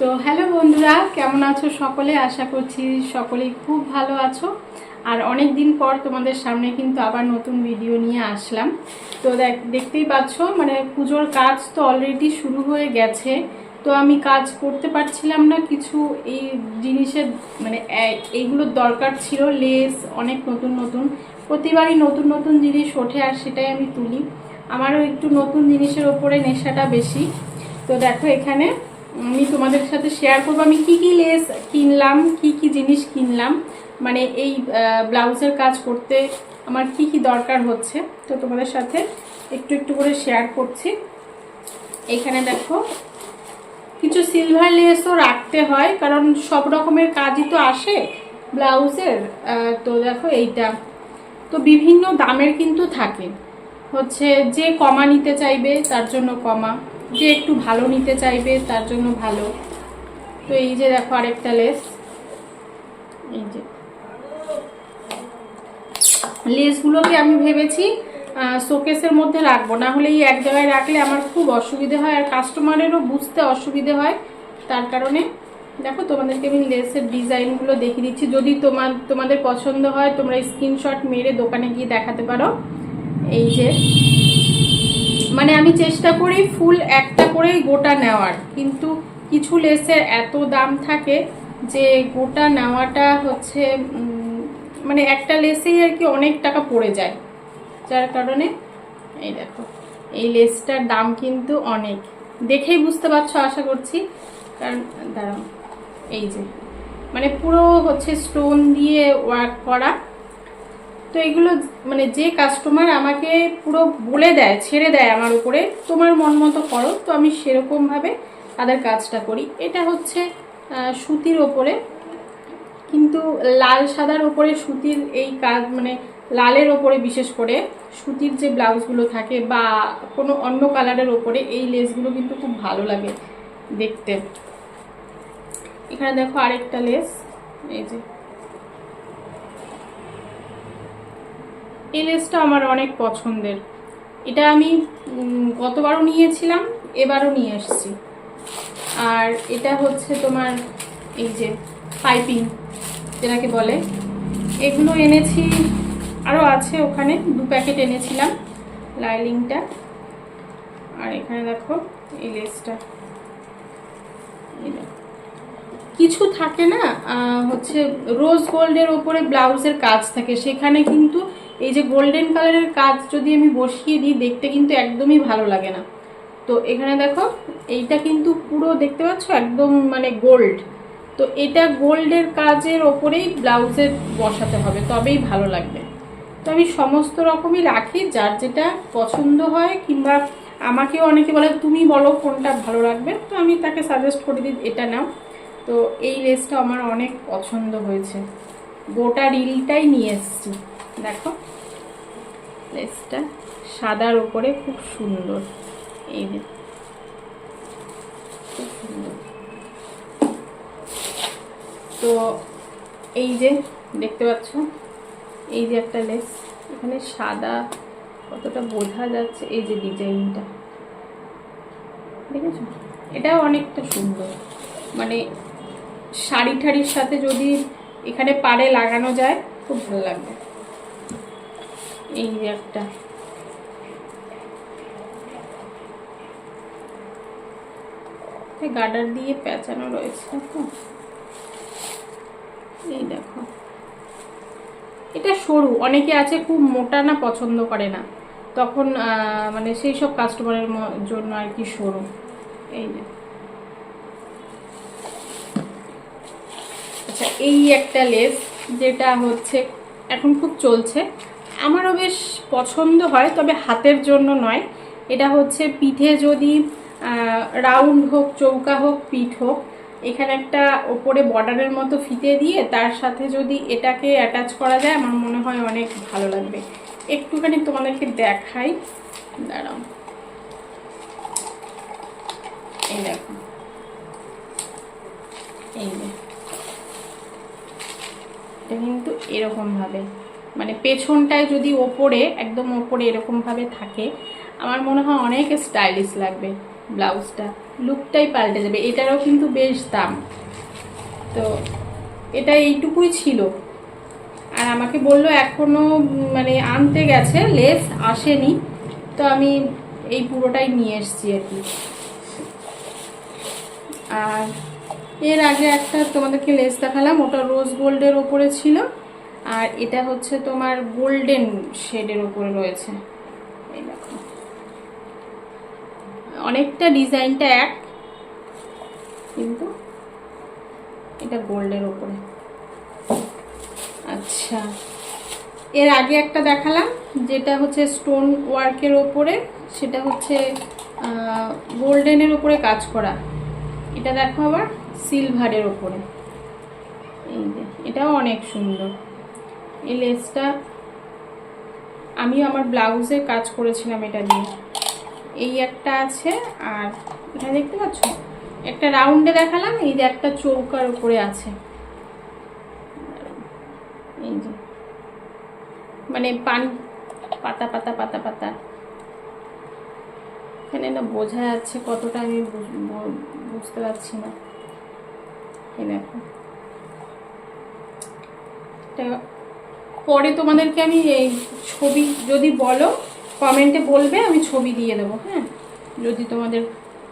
তো হ্যালো বন্ধুরা, কেমন আছো সকলে? আশা করছি সকলেই খুব ভালো আছো। আর অনেক দিন পর তোমাদের সামনে কিন্তু আবার নতুন ভিডিও নিয়ে আসলাম। তো দেখ, দেখতেই পাচ্ছ মানে পুজোর কাজ তো অলরেডি শুরু হয়ে গেছে। তো আমি কাজ করতে পারছিলাম না, কিছু এই জিনিসের মানে এইগুলোর দরকার ছিল লেস অনেক নতুন নতুন। প্রতিবারই নতুন নতুন জিনিস ওঠে আর সেটাই আমি তুলি। আমারও একটু নতুন জিনিসের ওপরে নেশাটা বেশি। তো দেখো এখানে আমি তোমাদের সাথে শেয়ার করব। আমি কি কি লেস কিনলাম, কি কি জিনিস কিনলাম মানে এই ব্লাউজের কাজ করতে আমার কি কি দরকার হচ্ছে, তো তোমাদের সাথে একটু একটু করে শেয়ার করছি। এখানে দেখো, কিছু সিলভার লেসও রাখতে হয়, কারণ সব রকমের কাজই তো আসে ব্লাউজের তো দেখো এইটা। তো বিভিন্ন দামের কিন্তু থাকে। হচ্ছে যে কমা নিতে চাইবে, তার জন্য কমা। যে একটু ভালো নিতে চাইবে, তার জন্য ভালো। তো এই যে দেখো আরেকটা লেস। এই যে। লেসগুলোকে আমি ভেবেছি শোকেসের মধ্যে রাখব। না হলে এই এক জায়গায় রাখলে আমার খুব অসুবিধে হয়, আর কাস্টমারেরও বুঝতে অসুবিধে হয়। তার কারণে দেখো তোমাদেরকে আমি লেসের ডিজাইনগুলো দেখিয়ে দিচ্ছি। যদি তোমার, তোমাদের পছন্দ হয়, তোমরা স্ক্রিনশট মেরে দোকানে গিয়ে দেখাতে পারো। এই যে। মানে আমি চেষ্টা করি ফুল একটা করেই গোটা নেওয়ার। কিন্তু কিছু লেসের এত দাম থাকে যে গোটা নেওয়াটা হচ্ছে মানে একটা লেসেই আর কি অনেক টাকা পড়ে যায়। যার কারণে এই দেখো, এই লেসটার দাম কিন্তু অনেক। দেখেই বুঝতে পারছ, আশা করছি। কারণ, দাঁড়াও, এই যে মানে পুরো হচ্ছে স্টোন দিয়ে ওয়ার্ক করা। তো এগুলো মানে যে কাস্টমার আমাকে পুরো বলে দেয়, ছেড়ে দেয় আমার উপরে, তোমার মন মতো করো। তো আমি সেরকমভাবে তাদের কাজটা করি। এটা হচ্ছে সুতির ওপরে। কিন্তু লাল সাদার ওপরে সুতির এই কাজ মানে লালের ওপরে বিশেষ করে সুতির যে ব্লাউজগুলো থাকে বা কোনো অন্য কালারের ওপরে এই লেসগুলো কিন্তু খুব ভালো লাগে দেখতে। এখানে দেখো আরেকটা লেস, এই যে এই লেসটা আমার অনেক পছন্দের। এটা আমি গতবারও নিয়েছিলাম, এবারও নিয়ে এসেছি। আর এটা হচ্ছে তোমার এই যে পাইপিং, যেটাকে বলে। এগুলো এনেছি আরও আছে ওখানে, দু প্যাকেট এনেছিলাম লাইলিংটা। আর এখানে দেখো, এই লেসটা। কিছু থাকে না হচ্ছে রোজ গোল্ডের ওপরে ব্লাউজের কাজ থাকে, সেখানে কিন্তু এই যে গোল্ডেন কালারের কাজ যদি আমি বসিয়ে দিই, দেখতে কিন্তু একদমই ভালো লাগে না। তো এখানে দেখো, এইটা কিন্তু পুরো দেখতে পাচ্ছ? একদম মানে গোল্ড তো এটা গোল্ডের কাজের ওপরেই ব্লাউজের বসাতে হবে, তবেই ভালো লাগবে। তো আমি সমস্ত রকমই রাখি, যার যেটা পছন্দ হয়, কিংবা আমাকেও অনেকে বলে, তুমি বলো কোনটা ভালো লাগবে? তো আমি তাকে সাজেস্ট করে দিই, এটা নাও। তো এই লেসটা আমার অনেক পছন্দ হয়েছে। গোটা রিলটাই নিয়ে এসেছি। দেখো। লেসটা সাদার ওপরে খুব সুন্দর। এই যে তো এই যে, দেখতে পাচ্ছ? এই যে একটা লেস এখানে সাদা কতটা বোঝা যাচ্ছে এই যে ডিজাইনটা। দেখেছ? এটাও অনেকটা সুন্দর। মানে শাড়ি ঠাড়ির সাথে যদি এখানে পাড়ে লাগানো যায়, খুব ভালো লাগবে। এই যে একটা। গার্ডার দিয়ে পেঁচানো রয়েছে তো এই দেখো। এটা সরু, অনেকে আছে খুব মোটা না, পছন্দ করে না। তখন মানে সেই সব কাস্টমারের জন্য আর কি সরু। এই আচ্ছা এই একটা লেস যেটা হচ্ছে, এখন খুব চলছে। আমারও বেশ পছন্দ হয়, তবে হাতের জন্য নয়। এটা হচ্ছে পিঠে যদি রাউন্ড হোক, চৌকা হোক, পিঠ হোক, এখানে একটা ওপরে বর্ডারের মতো ফিতে দিয়ে তার সাথে যদি এটাকে অ্যাটাচ করা যায়, আমার মনে হয় অনেক ভালো লাগবে। একটুখানি তোমাদেরকে দেখাই। দাঁড়াও। এই দেখো। এই এটা কিন্তু এরকম ভাবে মানে পেছনটায় যদি ওপরে, একদম ওপরে এরকমভাবে থাকে, আমার মনে হয় অনেক স্টাইলিশ লাগবে ব্লাউজটা। লুকটাই পাল্টে যাবে, এটারও কিন্তু বেশ দাম। তো এটা এইটুকুই ছিল। আর আমাকে বলল এখনও মানে আনতে গেছে, লেস আসেনি। তো আমি এই পুরোটাই নিয়ে এসেছি আর কি। আর এর আগে একটা তোমাদেরকে লেস দেখালাম, ওটা রোজ গোল্ডের ওপরে ছিল। আর এটা হচ্ছে তোমার গোল্ডেন শেডের ওপরে রয়েছে। এই অনেকটা ডিজাইনটা এক, কিন্তু এটা গোল্ডের ওপরে আচ্ছা। এর আগে একটা দেখালাম, যেটা হচ্ছে স্টোন ওয়ার্কের ওপরে সেটা হচ্ছে গোল্ডেনের ওপরে কাজ করা। এটা দেখো আবার সিলভারের ওপরে এই যে, এটাও অনেক সুন্দর। এই লেসটা আমি আমার ব্লাউজে কাজ করেছিলাম এটা দিয়ে। এই একটা আছে আর এটা দেখতে পাচ্ছ? একটা রাউন্ডে দেখালাম, এই যে একটা চৌকার উপরে আছে। এই যে। মানে পান, পাতা পাতা পাতা পাতা। এখানে না বোঝা যাচ্ছে কতটা আমি বুঝ- বুঝতে পারছি না। এই দেখো। এটা পরে তোমাদেরকে আমি এই ছবি যদি বলো কমেন্টে বলবে, আমি ছবি দিয়ে দেবো হ্যাঁ? যদি তোমাদের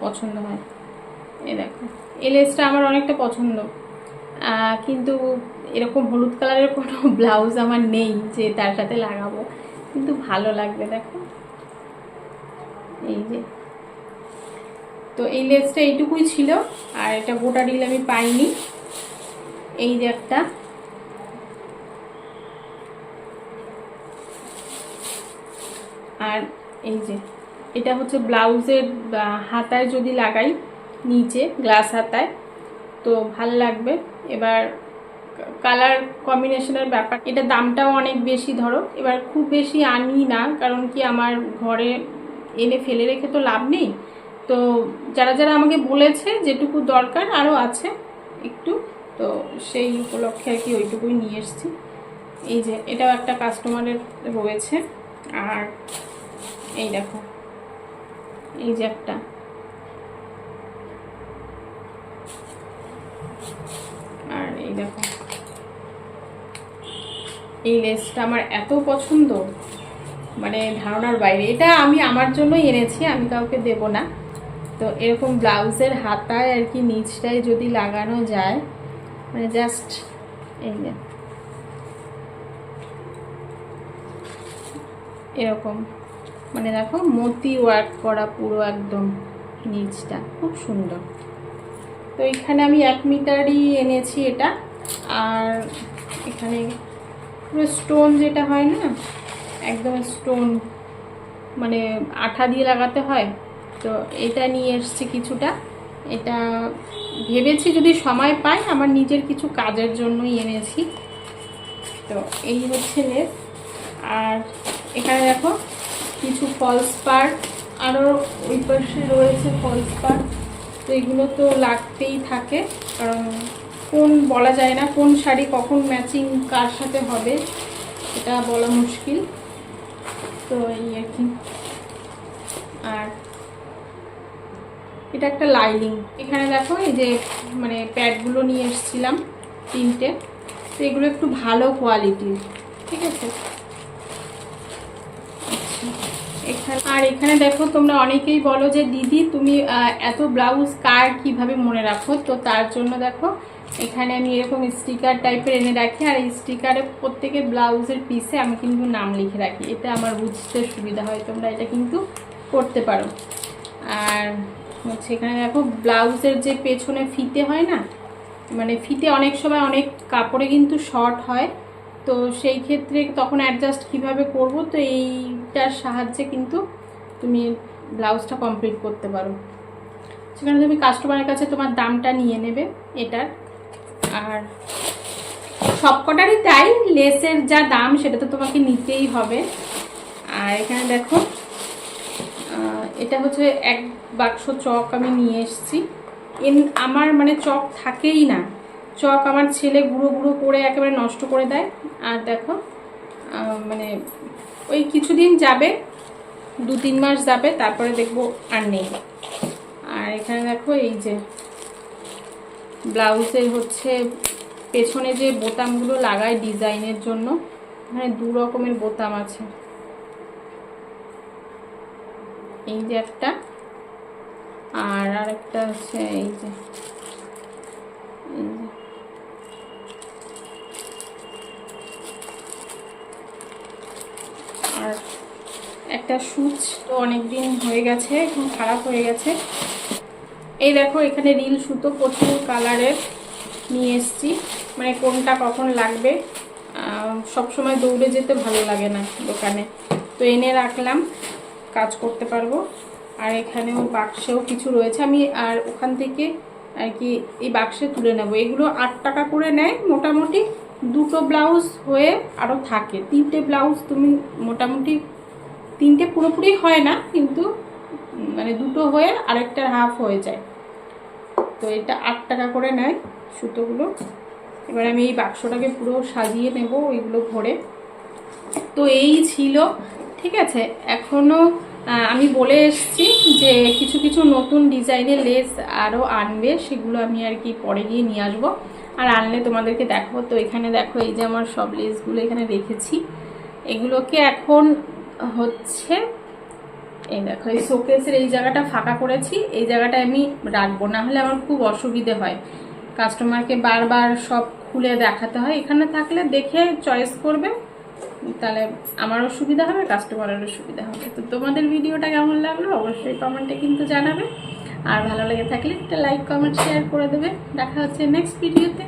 পছন্দ হয়। এ দেখো, এই লেসটা আমার অনেকটা পছন্দ। কিন্তু এরকম হলুদ কালারের কোনো ব্লাউজ আমার নেই যে তার সাথে লাগাবো। কিন্তু ভালো লাগবে, দেখো। এই যে। তো এই লেসটা এইটুকুই ছিল, আর এটা গোটা ডিল আমি পাইনি। এই যে একটা আর এই যে, এটা হচ্ছে ব্লাউজের হাতায় যদি লাগাই, নিচে গ্লাস হাতায়, তো ভালো লাগবে। এবার কালার কম্বিনেশনের ব্যাপার, এটা দামটাও অনেক বেশি ধরো। এবার খুব বেশি আনি না, কারণ কি আমার ঘরে এনে ফেলে রেখে তো লাভ নেই। তো যারা যারা আমাকে বলেছে যেটুকু দরকার আরও আছে একটু, তো সেই উপলক্ষে আর কি ওইটুকুই নিয়ে এসেছি। এই যে, এটাও একটা কাস্টমারের রয়েছে। আর এই দেখো। এই যে একটা। আর এই দেখো। এই লেসটা আমার এত পছন্দ। মানে ধারণার বাইরে। এটা আমি আমার জন্যই এনেছি, আমি কাউকে দেব না। তো এরকম ব্লাউজের হাতায় আর কি নিচটায় যদি লাগানো যায় মানে জাস্ট এই এরকম। মানে দেখো মতি ওয়ার্ক করা পুরো একদম নিচটা, খুব সুন্দর। তো এখানে আমি এক মিটারই এনেছি এটা, আর এখানে পুরো স্টোন যেটা হয় না, একদম স্টোন মানে আঠা দিয়ে লাগাতে হয়। তো এটা নিয়ে এসছি কিছুটা। এটা ভেবেছি যদি সময় পাই, আমার নিজের কিছু কাজের জন্যই এনেছি। তো এই হচ্ছে লেস আর এখানে দেখো কিছু ফলস পার্ট আরও ওই পাশে রয়েছে ফলস পার্ট তো এগুলো তো লাগতেই থাকে, কারণ কোন বলা যায় না কোন শাড়ি কখন ম্যাচিং কার সাথে হবে, এটা বলা মুশকিল। তো এই আর কি। আর এটা একটা লাইনিং এখানে দেখো এই যে মানে প্যাডগুলো নিয়ে এসেছিলাম তিনটে, তো এগুলো একটু ভালো কোয়ালিটির ঠিক আছে? এখানে আর এখানে দেখো তোমরা অনেকেই বলো যে, দিদি, তুমি এত ব্লাউজ কার কীভাবে মনে রাখো? তো তার জন্য দেখো, এখানে আমি এরকম স্টিকার টাইপের এনে রাখি। আর এই স্টিকারে প্রত্যেকের ব্লাউজের পিসে আমি কিন্তু নাম লিখে রাখি। এতে আমার বুঝতে সুবিধা হয়, তোমরা এটা কিন্তু করতে পারো। আর হচ্ছে এখানে দেখো ব্লাউজের যে পেছনে ফিতে হয় না মানে ফিতে অনেক সময় অনেক কাপড়ে কিন্তু শর্ট হয়। তো সেই ক্ষেত্রে তখন অ্যাডজাস্ট কীভাবে করব? তো এইটার সাহায্যে কিন্তু তুমি ব্লাউজটা কমপ্লিট করতে পারো। সেখানে তুমি কাস্টমারের কাছে তোমার দামটা নিয়ে নেবে এটার। আর সবকটারই তাই লেসের যা দাম সেটা তো তোমাকে নিতেই হবে। আর এখানে দেখো এটা হচ্ছে এক বাক্স চক আমি নিয়ে এসেছি। এন, আমার মানে চক থাকেই না। চক আমার ছেলে গুঁড়ো গুঁড়ো করে একেবারে নষ্ট করে দেয়। আর দেখো মানে ওই কিছুদিন যাবে, দু তিন মাস যাবে, তারপরে দেখব আর নেই। আর এখানে দেখো এই যে ব্লাউজের হচ্ছে পেছনে যে বোতামগুলো লাগায় ডিজাইনের জন্য, এখানে দু রকমের বোতাম আছে। এই যে একটা, আর আরেকটা হচ্ছে এই যে আর একটা সুচ তো অনেক দিন হয়ে গেছে, এখন খারাপ হয়ে গেছে। এই দেখো, এখানে রিল সুতো প্রচুর কালারের নিয়ে এসছি। মানে কোনটা কখন লাগবে? সব সময় দৌড়ে যেতে ভালো লাগে না দোকানে। তো এনে রাখলাম, কাজ করতে পারব। আর এখানেও বাক্সেও কিছু রয়েছে। আমি আর ওখান থেকে আর কি এই বাক্সে তুলে নেব। এগুলো আট টাকা করে নেয় মোটামুটি। দুটো ব্লাউজ হয়ে আরও থাকে। তিনটে ব্লাউজ তুমি মোটামুটি তিনটে পুরোপুরি হয় না, কিন্তু মানে দুটো হয়ে আরেকটার হাফ হয়ে যায়। তো এটা আট টাকা করে নেয় সুতোগুলো। এবার আমি এই বাক্সটাকে পুরো সাজিয়ে নেব ওইগুলো ভরে। তো এই ছিল, ঠিক আছে? এখনও আমি বলে এসেছি যে কিছু কিছু নতুন ডিজাইনের লেস আরও আনবে, সেগুলো আমি আর কি পরে গিয়ে নিয়ে আসব। আর আনলে তোমাদেরকে দেখাবো তো এখানে দেখো এই যে আমার সব লেসগুলো এখানে রেখেছি। এগুলোকে এখন হচ্ছে, এই দেখো, এই শোকেসের এই জায়গাটা ফাঁকা করেছি। এই জায়গাটা আমি রাখব, না হলে আমার খুব অসুবিধে হয়। কাস্টমারকে বারবার সব খুলে দেখাতে হয়। এখানে থাকলে দেখে চয়েস করবে, তাহলে আমারও সুবিধা হবে কাস্টমারেরও সুবিধা হবে। তো তোমাদের ভিডিওটা কেমন লাগল অবশ্যই কমেন্টে কিন্তু জানাবে। আর ভালো লেগে থাকলে একটা লাইক কমেন্ট শেয়ার করে দেবে। দেখা হচ্ছে নেক্সট ভিডিওতে